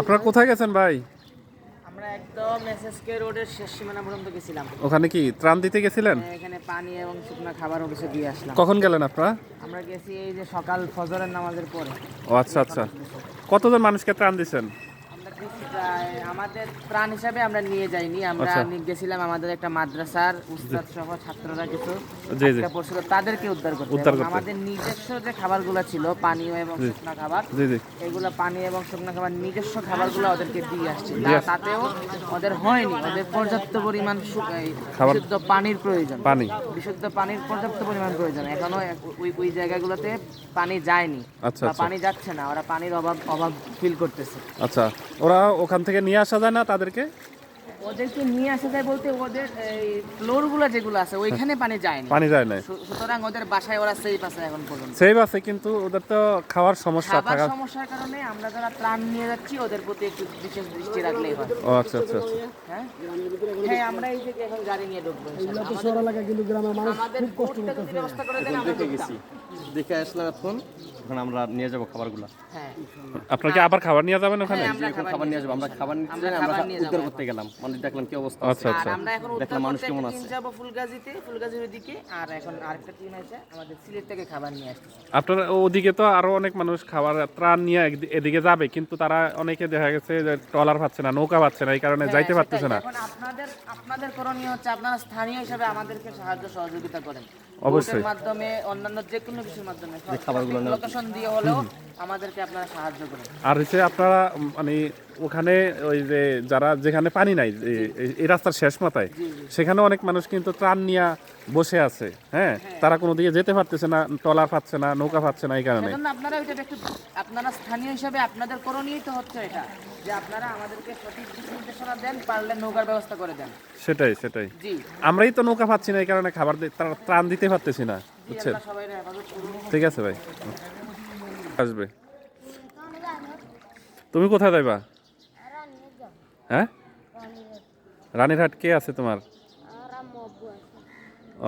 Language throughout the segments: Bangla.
আপনারা কোথায় গেছেন ভাই? আমরা একদম এসএসকে রোডের শেষ সীমানা পর্যন্ত গেছিলাম। ওখানে কি ত্রাণ দিতে গেছিলেন? এখানে পানি এবং শুকনো খাবার কিছু দিয়ে আসলাম। কখন গেলেন আপনারা? আমরা গেছি এই যে সকাল ফজরের নামাজের পরে। ও আচ্ছা আচ্ছা। কতজন মানুষকে ত্রাণ প্রায় আমাদের প্রাণ হিসাবে আমরা নিয়ে যাইনি। আমরা আচ্ছা। গেছিলাম আমাদের একটা মাদ্রাসার উস্তাদ সহ ছাত্ররা কিছু পড়ছিল তাদেরকে উদ্ধার করতে। আমাদের নিজস্ব যে খাবারগুলো ছিল পানীয় এবং শুকনো খাবার এগুলো পানি এবং শুকনো খাবার নিজস্ব খাবারগুলো ওদেরকে দিয়ে আসছে। তাতেও ওদের হয়নি। ওদের পর্যাপ্ত পরিমাণ বিশুদ্ধ পানির প্রয়োজন। পানি। বিশুদ্ধ পানির পর্যাপ্ত পরিমাণ প্রয়োজন। এখনও ওই ওই জায়গাগুলোতে পানি যায়নি আচ্ছা, আচ্ছা। পানি যাচ্ছে না। ওরা পানির অভাব অভাব ফিল করতেছে। আচ্ছা। ওরা ওখান থেকে নিয়ে আসা যায় না তাদেরকে? ওদেরকে নিয়ে আসা যায় বলতে ওদের এই ফ্লোরগুলো যেগুলো আছে ওইখানে পানি যায়নি পানি যায় না সুতরাং ওদের বাসায় ওরা সেফ আছে এখন পর্যন্ত। সেভ আছে কিন্তু ওদের তো খাওয়ার সমস্যা থাকা সমস্যার কারণে আমরা যারা ত্রাণ নিয়ে যাচ্ছি ওদের প্রতি একটু বিশেষ দৃষ্টি রাখলেই হয়। ও আচ্ছা আচ্ছা আচ্ছা। হ্যাঁ? হ্যাঁ আমরা এই যে এখন গাড়ি নিয়ে ঢুকবো ইনশাআল্লাহ। আমাদের- আমাদের বোটটা যদি ব্যবস্থা করে দেন আমরা ঢুকতাম। দেখে আসলাম এখন। এখন আমরা নিয়ে যাব খাবারগুলো। হ্যাঁ। আপনারা কি আবার খাবার নিয়ে যাবেন ওখানে? হ্যাঁ, খাবার নিয়ে যাব আমরা খাবার নিতে আমরা যাই, আমরা উদ্ধার করতে গেলাম মানে দেখলাম কি অবস্থা আচ্ছা আচ্ছা। আমরা এখন দেখলাম মানুষ কেমন আছে। যাব ফুলগাজীতে ফুলগাজীর ওদিকে আর এখন আরেকটা টিম আছে আমাদের সিলেট থেকে খাবার নিয়ে আসতেছে। আপনার ওদিকে তো আরও অনেক মানুষ খাবার ত্রাণ নিয়ে এদিকে যাবে কিন্তু তারা অনেকে দেখা গেছে যে ট্রলার পাচ্ছে না নৌকা পাচ্ছে না এই কারণে যাইতে হ্যাঁ, পারতেছে না। এখন আপনাদের আপনাদের করণীয় হচ্ছে আপনারা স্থানীয় হিসাবে আমাদেরকে সাহায্য সহযোগিতা করেন। অবশ্যই। মাধ্যমে অন্যান্য যে কোনো কিছুর মাধ্যমে। খাবারগুলো লোকেশন দিয়ে হলেও আমাদেরকে আপনারা সাহায্য করেন। আর হচ্ছে আপনারা মানে ওখানে ওই যে যারা যেখানে পানি নাই এই- রাস্তার শেষ মাথায় সেখানে অনেক মানুষ কিন্তু ত্রাণ নিয়ে বসে আছে হ্যাঁ? তারা কোনো দিকে যেতে পারতেছে না ট্রলার পাচ্ছে না নৌকা পাচ্ছে না এই কারণে। আপনারা ওইটা একটু আপনারা স্থানীয় হিসাবে আপনাদের করণীয় তো হচ্ছে এটা যে আপনারা আমাদেরকে সঠিক নির্দেশনা দেন পারলে নৌকার ব্যবস্থা করে দেন। সেটাই সেটাই। আমরাই তো নৌকা পাচ্ছি না এই কারণে খাবার ত্রাণ দিতে পারতেছি না বুঝছেন? ঠিক আছে ভাই। আসবে। তুমি কোথায় যাইবা? হ্যাঁ? রানীরহাট কে আছে তোমার?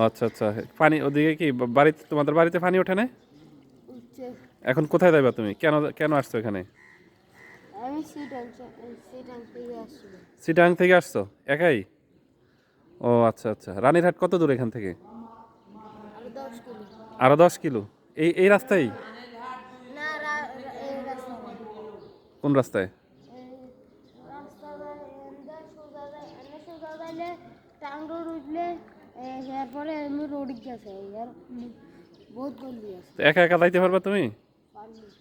আচ্ছা আচ্ছা। পানি ওদিকে কি বাড়িতে তোমাদের বাড়িতে পানি ওঠে না? এখন কোথায় যাইবা তুমি? কেন কেন আসছো এখানে? সিটাং থেকে আসছি। একাই? ও আচ্ছা আচ্ছা। রানীরহাট কত দূর এখান থেকে? আরও আরও দশ কিলো? এই এই রাস্তায়? আছে রাস্তায়? একা একা যাইতে পারবা তুমি?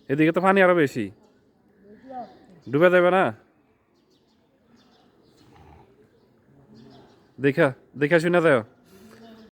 এদিকে তো পানি আরও বেশি। ডুবে যাবে না? দেখা দেখা শুনে যাও।